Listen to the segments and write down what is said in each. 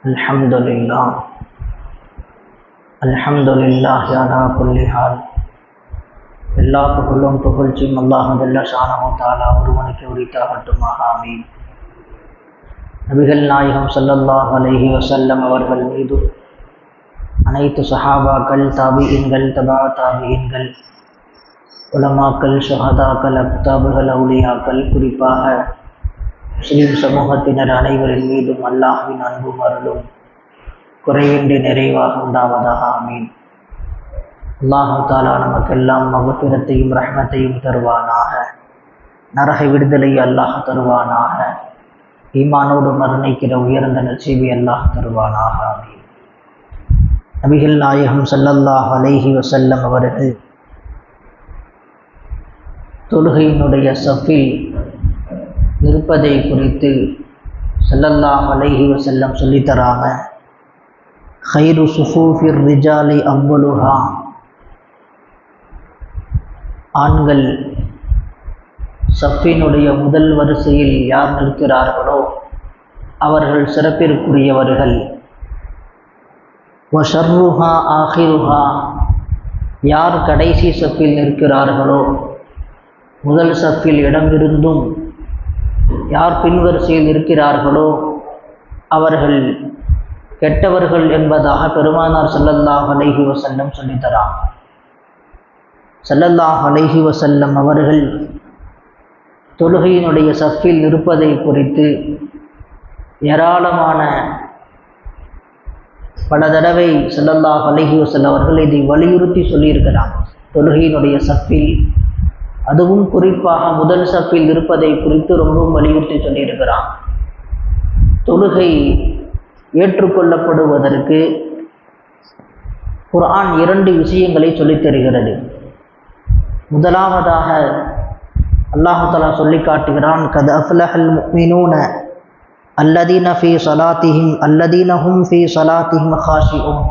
الحمد لله الحمد لله على كل حال எல்லா புகழும் புகழ்ச்சியும் அல்லாஹ் ஜல்ல ஷானஹு தஆலா ஒருவனுக்கு உரித்தாகட்டுமாக ஆமீன் நபிகள் நாயகம் ஸல்லல்லாஹு அலைஹி வஸல்லம் அவர்கள் மீது அனைத்து சஹாபாக்கள் தாபியின்கள் தபா தாபியின்கள் உலமாக்கள் ஷஹதாக்கள் அக்தாபுகள் அவுலியாக்கள் குறிப்பாக முஸ்லிம் சமூகத்தினர் அனைவரின் மீதும் அல்லாஹ்வின் அன்பும் அருளும் குறைவின்றி நிறைவாக உண்டாவதாக. ஆமீன். அல்லாஹு தாலா நமக்கெல்லாம் மகப்பிரத்தையும் ரஹ்மத்தையும் தருவானாக. நரகை விடுதலை அல்லாஹ் தருவானாக. ஈமானோடு மரணிக்கிற உயர்ந்த நச்சீவி அல்லாஹ் தருவானாக. ஆமீன். நபிகள் நாயகம் சல்லல்லாஹ் அலைஹி வசல்லம் அவர்கள் தொழுகையினுடைய சஃபில் இருப்பதை குறித்து ஸல்லல்லாஹு அலைஹி வஸல்லம் சொல்லித்தராங்க. ஹைரு சுஃபூஃபிர் ரிஜாலி அவ்வலுஹா. ஆண்கள் சஃபினுடைய முதல் வரிசையில் யார் நிற்கிறார்களோ அவர்கள் சிறப்பிற்குரியவர்கள். வஷர்ருஹா ஆஹிருஹா யார் கடைசி சஃபில் நிற்கிறார்களோ முதல் சஃபில் இடமிருந்தும் யார் பின்வரிசையில் இருக்கிறார்களோ அவர்கள் கெட்டவர்கள் என்பதாக பெருமானார் செல்லல்லாஹ் அலைஹி வசல்லம் சொல்லித்தராங்க. செல்லல்லாஹ் அலைஹி வசல்லம் அவர்கள் தொழுகையினுடைய சஃபில் இருப்பதை குறித்து ஏராளமான பல தடவை செல்லல்லாஹ் அலைஹி வசல் அவர்கள் இதை வலியுறுத்தி சொல்லியிருக்கிறாங்க. தொழுகையினுடைய சஃபில் அதுவும் குறிப்பாக முதல் சப்பில் இருப்பதை குறித்து ரொம்பவும் வலியுறுத்தி சொல்லியிருக்கிறான். தொழுகை ஏற்றுக்கொள்ளப்படுவதற்கு குரான் இரண்டு விஷயங்களை சொல்லித் தருகிறது முதலாவதாக அல்லாஹு தலா சொல்லி காட்டுகிறான் கத் அஃப்லஹல் மினூன அல்லதீன ஃபி சலாத்திஹிம் அல்லதீன ஹும் சலாத்திஹிம் ஹாஷிஉன்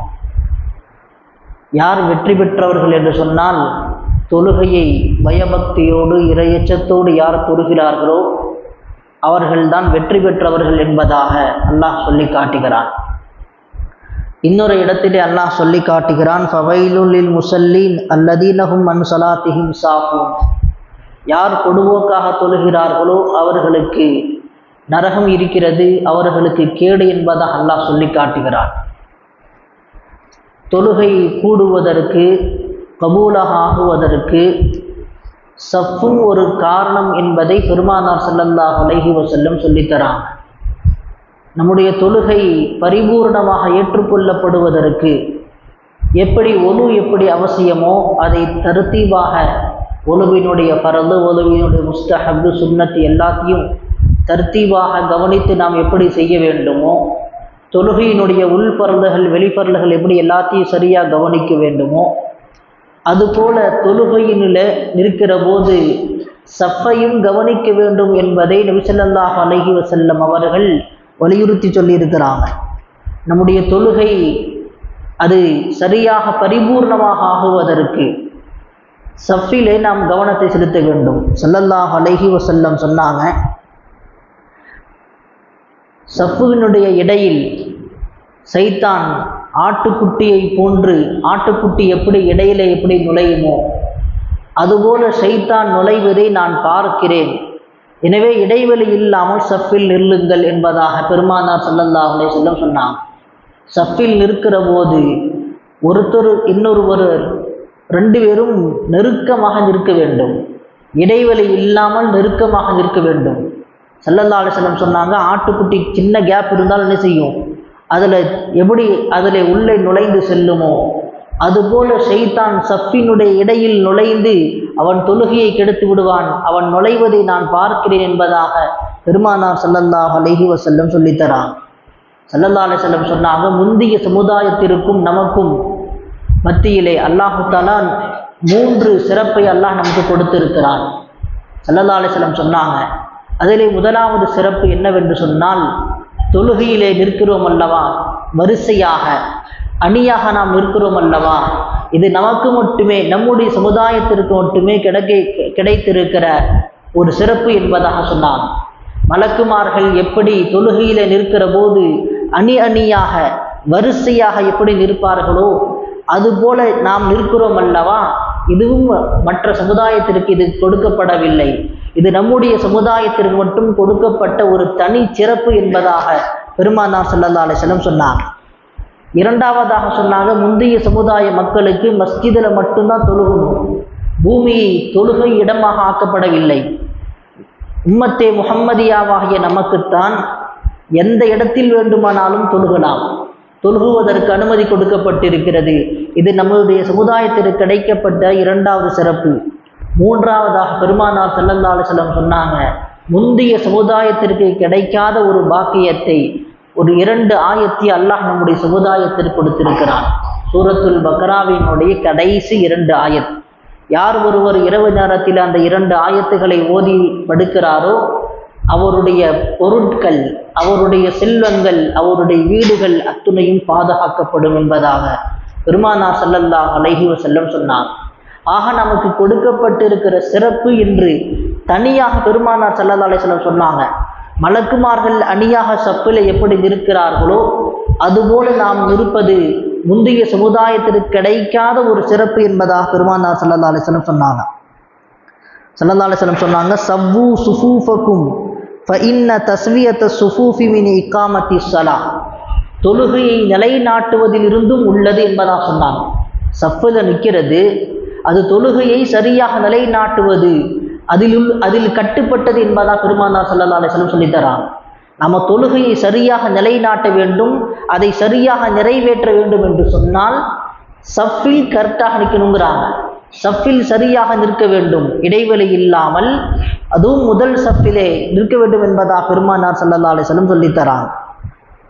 யார் வெற்றி பெற்றவர்கள் என்று சொன்னால் தொழுகையை பயபக்தியோடு இரையச்சத்தோடு யார் தொழுகிறார்களோ அவர்கள்தான் வெற்றி பெற்றவர்கள் என்பதாக அல்லாஹ் சொல்லி காட்டுகிறான். இன்னொரு இடத்திலே அல்லாஹ் சொல்லி காட்டுகிறான் ஃபவைலுலில் முசல்லீன் அல்லதீனஹும் அன் சலாத்திஹிம் சாஃபூன் யார் கொடுவோக்காக தொழுகிறார்களோ அவர்களுக்கு நரகம் இருக்கிறது அவர்களுக்கு கேடு என்பதாக அல்லாஹ் சொல்லி காட்டுகிறான். தொழுகை கூடுவதற்கு கபூலாக ஆகுவதற்கு சஃப்பும் ஒரு காரணம் என்பதை பெருமானார் ஸல்லல்லாஹு அலைஹி வசல்லம் சொல்லித்தராங்க. நம்முடைய தொழுகை பரிபூர்ணமாக ஏற்றுக்கொள்ளப்படுவதற்கு எப்படி ஒழு எப்படி அவசியமோ அதை தருத்தீவாக ஒழுவினுடைய பரது ஒழுவினுடைய முஸ்தஹபு சுன்னத்து எல்லாத்தையும் தர்த்தீவாக கவனித்து நாம் எப்படி செய்ய வேண்டுமோ தொழுகையினுடைய உள்பரல்கள் வெளிப்பரல்கள் எப்படி எல்லாத்தையும் சரியாக கவனிக்க வேண்டுமோ அதுபோல தொழுகையினில் நிற்கிற போது சஃப்பையும் கவனிக்க வேண்டும் என்பதை நபிசல்லாஹ் அலஹி வசல்லம் அவர்கள் வலியுறுத்தி சொல்லியிருக்கிறாங்க. நம்முடைய தொழுகை அது சரியாக பரிபூர்ணமாக ஆகுவதற்கு சஃபிலே நாம் கவனத்தை செலுத்த வேண்டும். சல்லல்லாஹ் அலஹி வசல்லம் சொன்னாங்க சஃபுவினுடைய இடையில் சைத்தான் ஆட்டுக்குட்டியை போன்று ஆட்டுக்குட்டி எப்படி இடையில எப்படி நுழையுமோ அதுபோல சைத்தான் நுழைவதை நான் பார்க்கிறேன். எனவே இடைவெளி இல்லாமல் சஃப்பில் நில்லுங்கள் என்பதாக பெருமானார் சல்லல்லாஹ் செல்லம் சொன்னான் சஃப்பில் நிற்கிற போது ஒருத்தர் இன்னொருவர் ரெண்டு பேரும் நெருக்கமாக நிற்க வேண்டும். இடைவெளி இல்லாமல் நெருக்கமாக நிற்க வேண்டும். சல்லல்லா செல்லம் சொன்னாங்க ஆட்டுக்குட்டி சின்ன கேப் இருந்தால் என்ன செய்யும்? அதில் எப்படி அதில் உள்ளே நுழைந்து செல்லுமோ அதுபோல ஷெய்தான் சஃபினுடைய இடையில் நுழைந்து அவன் தொழுகையை கெடுத்து விடுவான். அவன் நுழைவதை நான் பார்க்கிறேன் என்பதாக பெருமானார் சல்லல்லாஹ் அலஹி வசல்லம் சொல்லித்தரான். சல்லல்லா அலிசல்லம் சொன்னாங்க முந்தைய சமுதாயத்திற்கும் நமக்கும் மத்தியிலே அல்லாஹு தாலா மூன்று சிறப்பை அல்லாஹ் நமக்கு கொடுத்திருக்கிறான். சல்லல்லா அலிசல்லம் சொன்னாங்க அதிலே முதலாவது சிறப்பு என்னவென்று சொன்னால் தொழுகையிலே நிற்கிறோம் அல்லவா? வரிசையாக. அணியாக நாம் நிற்கிறோம் அல்லவா? இது நமக்கு மட்டுமே நம்முடைய சமுதாயத்திற்கு மட்டுமே கிடைக்க கிடைத்திருக்கிற ஒரு சிறப்பு என்பதாக சொன்னான் மலக்குமார்கள் எப்படி தொழுகையில நிற்கிற போது அணி அணியாக வரிசையாக எப்படி நிற்பார்களோ அதுபோல நாம் நிற்கிறோம் அல்லவா? இதுவும் மற்ற சமுதாயத்திற்கு இது கொடுக்கப்படவில்லை. இது நம்முடைய சமுதாயத்திற்கு மட்டும் கொடுக்கப்பட்ட ஒரு தனி சிறப்பு என்பதாக பெருமானார் ஸல்லல்லாஹு அலைஹி சொன்னாங்க. இரண்டாவதாக சொன்னாங்க முந்தைய சமுதாய மக்களுக்கு மஸ்ஜிதில் மட்டும்தான் தொழுகணும். பூமியை தொழுகை இடமாக ஆக்கப்படவில்லை. உம்மத்தே முகம்மதியாவாகிய நமக்குத்தான் எந்த இடத்தில் வேண்டுமானாலும் தொழுகலாம். தொழுகுவதற்கு அனுமதி கொடுக்கப்பட்டிருக்கிறது. இது நம்மளுடைய சமுதாயத்திற்கு கிடைக்கப்பட்ட இரண்டாவது சிறப்பு. மூன்றாவதாக பெருமானார் செல்லந்தாலு செல்லம் சொன்னாங்க முந்தைய சமுதாயத்திற்கு கிடைக்காத ஒரு பாக்கியத்தை ஒரு இரண்டு ஆயத்தை அல்லாஹ் நம்முடைய சமுதாயத்திற்கு கொடுத்திருக்கிறான். சூரத்துல் பக்ராவினுடைய கடைசி இரண்டு ஆயத். யார் ஒருவர் இரவு நேரத்தில் அந்த இரண்டு ஆயத்துகளை ஓதி படுக்கிறாரோ அவருடைய பொருட்கள் அவருடைய செல்வங்கள் அவருடைய வீடுகள் அத்துணையும் பாதுகாக்கப்படும் என்பதாக பெருமானார் செல்லல்லா அலைஹி செல்லம் சொன்னார். ஆக நமக்கு கொடுக்கப்பட்டிருக்கிற சிறப்பு என்று தனியாக பெருமானார் ஸல்லல்லாஹு அலைஹி சொன்னாங்க. மலக்குமார்கள் அணியாக சப்பில் எப்படி நிற்கிறார்களோ அதுபோல நாம் நிற்பது முந்தைய சமுதாயத்திற்கு கிடைக்காத ஒரு சிறப்பு என்பதாக பெருமானார் ஸல்லல்லாஹு அலைஹி சொன்னாங்க. ஸல்லல்லாஹு அலைஹி சொன்னாங்க சவ்வு சுஃபூஃபக்கும் ஃபஇன்ன தஸ்வியத்த சுஃபூஃபி மின் இக்காமத்தி சலா தொழுகையை நிலைநாட்டுவதிலிருந்தும் உள்ளது என்பதாக சொன்னாங்க. சஃபில் நிற்கிறது அது தொழுகையை சரியாக நிலைநாட்டுவது. அதிலுள் அதில் கட்டுப்பட்டது என்பதாக பெருமானார் ஸல்லல்லாஹு அலைஹி சொல்லித்தரான் நம்ம தொழுகையை சரியாக நிலைநாட்ட வேண்டும் அதை சரியாக நிறைவேற்ற வேண்டும் என்று சொன்னால் சஃபில் கரெக்டாக நிற்கணுங்கிறாங்க. சஃபில் சரியாக நிற்க வேண்டும் இடைவெளி இல்லாமல் அதுவும் முதல் சஃபிலே நிற்க வேண்டும் என்பதாக பெருமானார் ஸல்லல்லாஹு அலைஹி சொல்லித்தரான்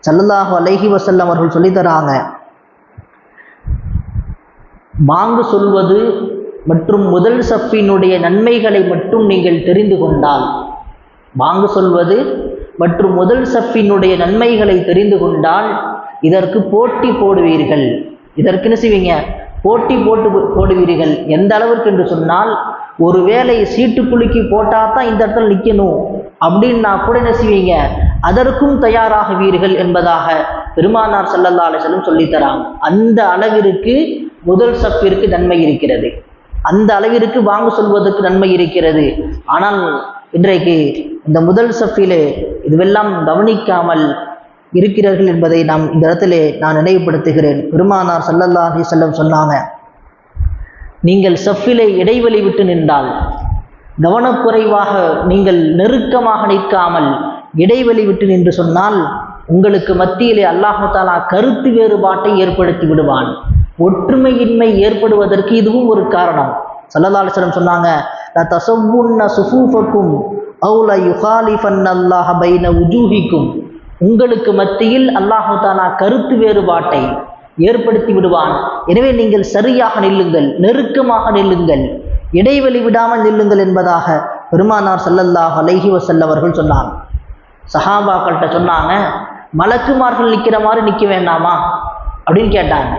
சல்லல்லாஹு அலஹி வசல்லம் அவர்கள் சொல்லித்தராங்க. மாங்கு சொல்வது மற்றும் முதல் சஃபினுடைய நன்மைகளை மட்டும் நீங்கள் தெரிந்து கொண்டால். மாங்கு சொல்வது மற்றும் முதல் சஃபினுடைய நன்மைகளை தெரிந்து கொண்டால் இதற்கு போட்டி போடுவீர்கள். இதற்கு என்ன செய்வீங்க? போட்டி போட்டு போடுவீர்கள். எந்த அளவிற்கு என்று சொன்னால் ஒருவேளை சீட்டு குலுக்கி போட்டால் தான் இந்த இடத்துல நிற்கணும் அப்படின்னா கூட என்ன செய்வீங்க? அதற்கும் தயாராகுவீர்கள் என்பதாக பெருமானார் ஸல்லல்லாஹு அலைஹி சொல்லித்தராங்க. அந்த அளவிற்கு முதல் சப்பிற்கு நன்மை இருக்கிறது. அந்த அளவிற்கு வாங்க சொல்வதற்கு நன்மை இருக்கிறது. ஆனால் இன்றைக்கு இந்த முதல் சஃபிலே இதுவெல்லாம் கவனிக்காமல் இருக்கிறார்கள் என்பதை நாம் இந்த இடத்திலே நான் நினைவுபடுத்துகிறேன். பெருமானார் சல்லல்லாஹி செல்லம் சொன்னாங்க நீங்கள் சஃபிலே இடைவெளி விட்டு நின்றால் கவனக்குறைவாக நீங்கள் நெருக்கமாக நிற்காமல் இடைவெளி விட்டு நின்று சொன்னால் உங்களுக்கு மத்தியிலே அல்லாஹு தாலா கருத்து வேறுபாட்டை ஏற்படுத்தி விடுவான். ஒற்றுமையின்மை ஏற்படுவதற்கு இதுவும் ஒரு காரணம். ஸல்லல்லாஹு சொன்னாங்க சுஃபூஃபக்கும் அவு யுகாலிஃபன்னல்லாஹ பைன உஜூஹிக்கும் உங்களுக்கு மத்தியில் அல்லாஹு தானா கருத்து வேறுபாட்டை ஏற்படுத்தி விடுவான். எனவே நீங்கள் சரியாக நில்லுங்கள் நெருக்கமாக நில்லுங்கள் இடைவெளி விடாமல் நில்லுங்கள் என்பதாக பெருமானார் சல்லல்லாஹ் அலைஹி வஸல்லம் அவர்கள் சொன்னாங்க. சஹாபாக்கள்கிட்ட சொன்னாங்க மலக்குமார்கள் நிற்கிற மாதிரி நிற்க வேண்டாமா? அப்படின்னு கேட்டாங்க.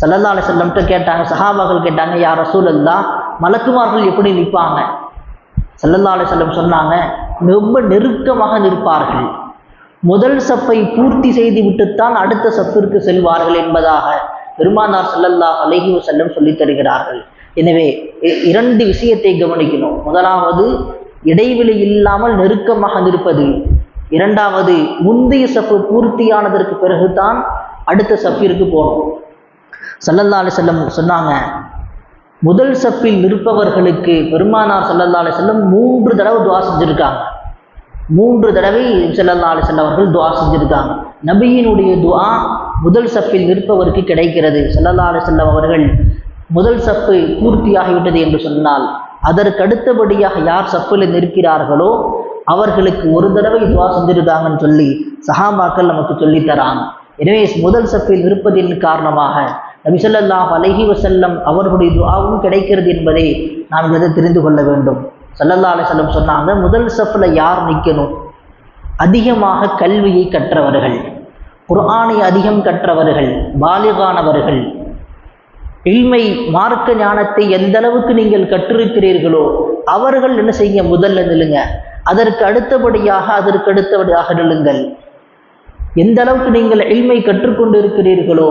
சல்லல்லா அலி செல்லம்கிட்ட கேட்டாங்க சஹாபாக்கள் கேட்டாங்க யார் ரசூலல்லா மலக்குமார்கள் எப்படி நிற்பாங்க? சல்லல்லா அலி செல்லம் சொன்னாங்க ரொம்ப நெருக்கமாக நிற்பார்கள். முதல் சப்பை பூர்த்தி செய்து விட்டுத்தான் அடுத்த சப்பிற்கு செல்வார்கள் என்பதாக பெருமானார் செல்லல்லா அலஹி செல்லம் சொல்லித் தருகிறார்கள். எனவே இ- இரண்டு விஷயத்தை கவனிக்கணும். முதலாவது இடைவெளி இல்லாமல் நெருக்கமாக நிற்பது. இரண்டாவது முந்தைய சப்பு பூர்த்தியானதற்கு பிறகுதான் அடுத்த சப்பிற்கு போகணும். சல்லல்லாலே செல்லம் சொன்னாங்க. முதல் சப்பில் நிற்பவர்களுக்கு பெருமானார் சல்லல்லாலே செல்லம் மூன்று தடவை துவா செஞ்சுருக்காங்க. மூன்று தடவை செல்லல்லாலே செல்லவர்கள் துவா செஞ்சுருக்காங்க. நபியினுடைய துவா முதல் சப்பில் நிற்பவருக்கு கிடைக்கிறது. செல்லல்லாலே செல்லம் அவர்கள் முதல் சப்பு பூர்த்தியாகிவிட்டது என்று சொன்னால் அதற்கு அடுத்தபடியாக யார் சப்பில் நிற்கிறார்களோ அவர்களுக்கு ஒரு தடவை துவா செஞ்சிருக்காங்கன்னு சொல்லி சஹாபாக்கள் நமக்கு சொல்லித்தராங்க. எனவே முதல் சப்பில் இருப்பதின் காரணமாக நபிசல்லாஹ் அலஹி வசல்லம் அவர்களுடைய துவாவும் கிடைக்கிறது என்பதை நாம் இதை தெரிந்து கொள்ள வேண்டும். சல்லல்லா அலிசல்லம் சொன்னாங்க முதல் சஃப்ல யார் நிற்கணும் அதிகமாக கல்வியை கற்றவர்கள் குர்ஆனை அதிகம் கற்றவர்கள் பாலிகானவர்கள். இல்மை மார்க்க ஞானத்தை எந்த அளவுக்கு நீங்கள் கற்றிருக்கிறீர்களோ அவர்கள் என்ன செய்ய முதல்ல நில்லுங்க. அதற்கு அடுத்தபடியாக அதற்கு அடுத்தபடியாக நில்லுங்கள். எந்த அளவுக்கு நீங்கள் இல்மை கற்றுக்கொண்டு இருக்கிறீர்களோ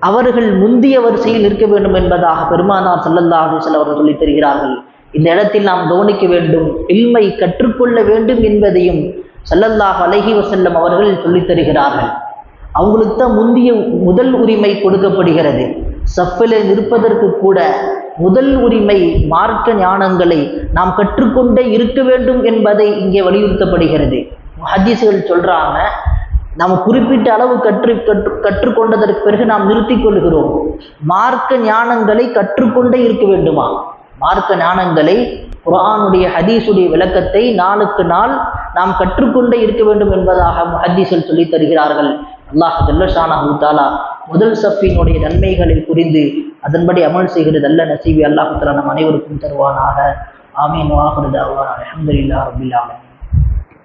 அவர்கள் முந்திய வரிசையில் இருக்க வேண்டும் என்பதாக பெருமானார் சல்லல்லா அலிசல் அவர்கள் சொல்லித் தருகிறார்கள். இந்த இடத்தில் நாம் கவனிக்க வேண்டும் இல்மை கற்றுக்கொள்ள வேண்டும் என்பதையும் சல்லல்லாஹ் அலஹி வசல்லம் அவர்கள் சொல்லித் தருகிறார்கள். அவங்களுக்கு தான் முந்திய முதல் உரிமை கொடுக்கப்படுகிறது. சஃபில் நிற்பதற்கு கூட முதல் உரிமை மார்க்க ஞானங்களை நாம் கற்றுக்கொண்டே இருக்க வேண்டும் என்பதை இங்கே வலியுறுத்தப்படுகிறது. ஹதீஸுகள் சொல்கிறாங்க நாம் குறிப்பிட்ட அளவு கற்று கற்று கற்றுக்கொண்டதற்கு பிறகு நாம் நிறுத்தி கொள்கிறோம் மார்க்க ஞானங்களை கற்றுக்கொண்டே இருக்க வேண்டுமா? மார்க்க ஞானங்களை குரானுடைய ஹதீஸுடைய விளக்கத்தை நாளுக்கு நாள் நாம் கற்றுக்கொண்டே இருக்க வேண்டும் என்பதாக ஹதீஸில் சொல்லித் தருகிறார்கள். அல்லாஹ் ஜல்லஷானஹு தாலா முதல் சஃபினுடைய நன்மைகளை புரிந்து அதன்படி அமல் செய்கிறது அல்ல நசீபி அல்லாஹு தலா நம் அனைவருக்கும் தருவானாக. ஆமீன். வாஹுரு தாவான். அலமதுல்லா ரபில்